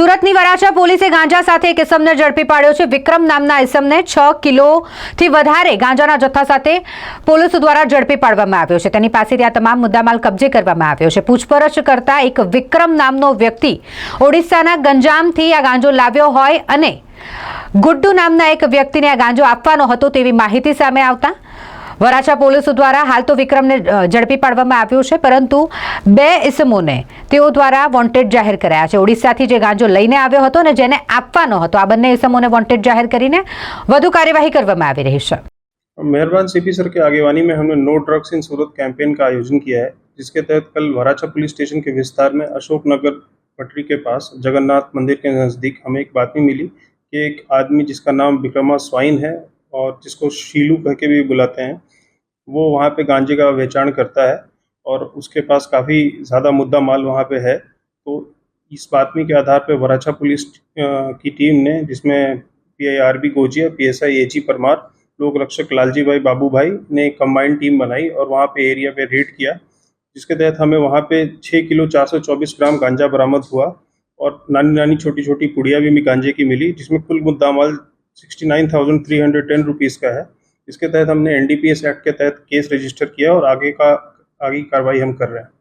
સુરતની વરાછા પોલીસે ગાંજા સાથે એક ઇસમને ઝડપી પાડ્યો છે વિક્રમ નામના ઇસમને છ કિલોથી વધારે ગાંજાના જથ્થા સાથે પોલીસ દ્વારા ઝડપી પાડવામાં આવ્યો છે તેની પાસેથી આ તમામ મુદ્દામાલ કબજે કરવામાં આવ્યો છે પૂછપરછ કરતા એક વિક્રમ નામનો વ્યક્તિ ઓડિશાના ગંજામથી આ ગાંજો લાવ્યો હોય અને ગુડ્ડુ નામના એક વ્યક્તિને આ ગાંજો આપવાનો હતો તેવી માહિતી સામે આવતા વરાછા પોલીસ દ્વારા હાલ તો વિક્રમને જડપી પાડવામાં આવ્યો છે પરંતુ બે ઇસમોને તેઓ દ્વારા વોન્ટેડ જાહેર કરાયા છે ઓડિશાથી જે ગાંજો લઈને આવ્યો હતો ને જેને આપવાનો હતો આ બંને ઇસમોને વોન્ટેડ જાહેર કરીને વધુ કાર્યવાહી કરવામાં આવી રહી છે મહેરબાન સીપી સર કે આગેવાનીમાં અમે no drugs in Surat campaign કા આયોજન किया है जिसके तहत कल वराछा पुलिस स्टेशन के विस्तार में अशोक नगर पटरी के पास जगन्नाथ मंदिर के नजदीक हमें एक बातमी मिली कि एक आदमी जिसका नाम विक्रमा स्वाइन है और जिसको शीलू करके भी बुलाते हैं वो वहाँ पे गांजे का वेचाण करता है और उसके पास काफ़ी ज़्यादा मुद्दा माल वहाँ पे है तो इस बातमी के आधार पर वराछा पुलिस की टीम ने जिसमें P I R B Gojiya P S I A G Parmar लोक रक्षक लालजी भाई बाबू भाई ने कंबाइंड टीम बनाई और वहाँ पे एरिया पे रेड किया जिसके तहत हमें वहाँ पे छः किलो चार सौ चौबीस ग्राम गांजा बरामद हुआ और नानी नानी छोटी छोटी पुड़िया भी गांजे की मिली जिसमें कुल मुद्दा माल sixty nine thousand three hundred ten rupees का है इसके तहत हमने एनडीपीएस एक्ट के तहत केस रजिस्टर किया और आगे का आगे कार्रवाई हम कर रहे हैं